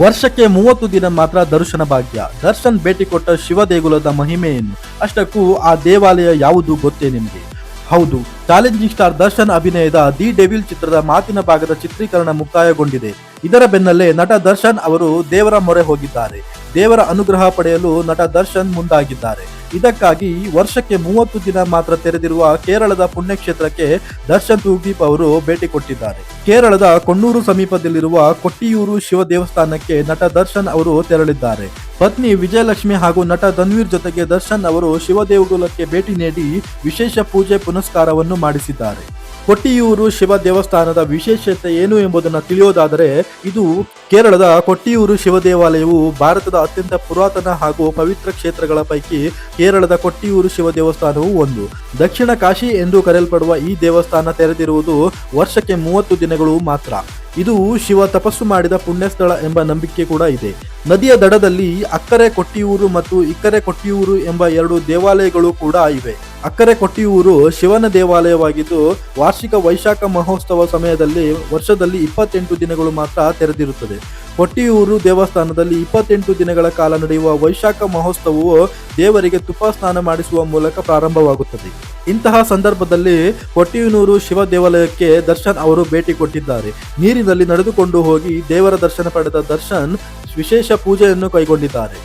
ವರ್ಷಕ್ಕೆ ಮೂವತ್ತು ದಿನ ಮಾತ್ರ ದರ್ಶನ ಭಾಗ್ಯ. ದರ್ಶನ್ ಭೇಟಿ ಕೊಟ್ಟ ಶಿವ ದೇಗುಲದ ಮಹಿಮೆಯನ್ನು. ಅಷ್ಟಕ್ಕೂ ಆ ದೇವಾಲಯ ಯಾವುದು ಗೊತ್ತೇ ನಿಮಗೆ. ಹೌದು, ಚಾಲೆಂಜಿಂಗ್ ಸ್ಟಾರ್ ದರ್ಶನ್ ಅಭಿನಯದ ದಿ ಡೆವಿಲ್ ಚಿತ್ರದ ಮಾತಿನ ಭಾಗದ ಚಿತ್ರೀಕರಣ ಮುಕ್ತಾಯಗೊಂಡಿದೆ. ಇದರ ಬೆನ್ನಲ್ಲೇ ನಟ ದರ್ಶನ್ ಅವರು ದೇವರ ಮೊರೆ ಹೋಗಿದ್ದಾರೆ. ದೇವರ ಅನುಗ್ರಹ ಪಡೆಯಲು ನಟ ದರ್ಶನ್ ಮುಂದಾಗಿದ್ದಾರೆ. ಇದಕ್ಕಾಗಿ ವರ್ಷಕ್ಕೆ ಮೂವತ್ತು ದಿನ ಮಾತ್ರ ತೆರೆದಿರುವ ಕೇರಳದ ಪುಣ್ಯಕ್ಷೇತ್ರಕ್ಕೆ ದರ್ಶನ್ ತೂಗ್ದೀಪ್ ಅವರು ಭೇಟಿ ಕೊಟ್ಟಿದ್ದಾರೆ. ಕೇರಳದ ಕೊಣ್ಣೂರು ಸಮೀಪದಲ್ಲಿರುವ ಕೊಟ್ಟಿಯೂರು ಶಿವ ದೇವಸ್ಥಾನಕ್ಕೆ ನಟ ದರ್ಶನ್ ಅವರು ತೆರಳಿದ್ದಾರೆ. ಪತ್ನಿ ವಿಜಯಲಕ್ಷ್ಮಿ ಹಾಗೂ ನಟ ಧನ್ವೀರ್ ಜೊತೆಗೆ ದರ್ಶನ್ ಅವರು ಶಿವದೇವಗುಲಕ್ಕೆ ಭೇಟಿ ನೀಡಿ ವಿಶೇಷ ಪೂಜೆ ಪುನಸ್ಕಾರವನ್ನು ಮಾಡಿಸಿದ್ದಾರೆ. ಕೊಟ್ಟಿಯೂರು ಶಿವ ದೇವಸ್ಥಾನದ ವಿಶೇಷತೆ ಏನು ಎಂಬುದನ್ನು ತಿಳಿಯೋದಾದರೆ, ಇದು ಕೇರಳದ ಕೊಟ್ಟಿಯೂರು ಶಿವ ದೇವಾಲಯವು ಭಾರತದ ಅತ್ಯಂತ ಪುರಾತನ ಹಾಗೂ ಪವಿತ್ರ ಕ್ಷೇತ್ರಗಳ ಪೈಕಿ ಕೇರಳದ ಕೊಟ್ಟಿಯೂರು ಶಿವ ದೇವಸ್ಥಾನವು ಒಂದು. ದಕ್ಷಿಣ ಕಾಶಿ ಎಂದು ಕರೆಯಲ್ಪಡುವ ಈ ದೇವಸ್ಥಾನ ತೆರೆದಿರುವುದು ವರ್ಷಕ್ಕೆ ಮೂವತ್ತು ದಿನಗಳು ಮಾತ್ರ. ಇದು ಶಿವ ತಪಸ್ಸು ಮಾಡಿದ ಪುಣ್ಯಸ್ಥಳ ಎಂಬ ನಂಬಿಕೆ ಕೂಡ ಇದೆ. ನದಿಯ ದಡದಲ್ಲಿ ಅಕ್ಕರೆ ಕೊಟ್ಟಿಯೂರು ಮತ್ತು ಇಕ್ಕರೆ ಕೊಟ್ಟಿಯೂರು ಎಂಬ ಎರಡು ದೇವಾಲಯಗಳು ಕೂಡ ಇವೆ. ಅಕ್ಕರೆ ಕೊಟ್ಟಿಯೂರು ಶಿವನ ದೇವಾಲಯವಾಗಿದ್ದು, ವಾರ್ಷಿಕ ವೈಶಾಖ ಮಹೋತ್ಸವ ಸಮಯದಲ್ಲಿ ವರ್ಷದಲ್ಲಿ ಇಪ್ಪತ್ತೆಂಟು ದಿನಗಳು ಮಾತ್ರ ತೆರೆದಿರುತ್ತದೆ. ಕೊಟ್ಟಿಯೂರು ದೇವಸ್ಥಾನದಲ್ಲಿ ಇಪ್ಪತ್ತೆಂಟು ದಿನಗಳ ಕಾಲ ನಡೆಯುವ ವೈಶಾಖ ಮಹೋತ್ಸವವು ದೇವರಿಗೆ ತುಪ್ಪ ಸ್ನಾನ ಮಾಡಿಸುವ ಮೂಲಕ ಪ್ರಾರಂಭವಾಗುತ್ತದೆ. ಇಂತಹ ಸಂದರ್ಭದಲ್ಲಿ ಹೊಟ್ಟಿಯೂನೂರು ಶಿವ ದೇವಾಲಯಕ್ಕೆ ದರ್ಶನ್ ಅವರು ಭೇಟಿ ಕೊಟ್ಟಿದ್ದಾರೆ. ನೀರಿನಲ್ಲಿ ನಡೆದುಕೊಂಡು ಹೋಗಿ ದೇವರ ದರ್ಶನ ಪಡೆದ ದರ್ಶನ್ ವಿಶೇಷ ಪೂಜೆಯನ್ನು ಕೈಗೊಂಡಿದ್ದಾರೆ.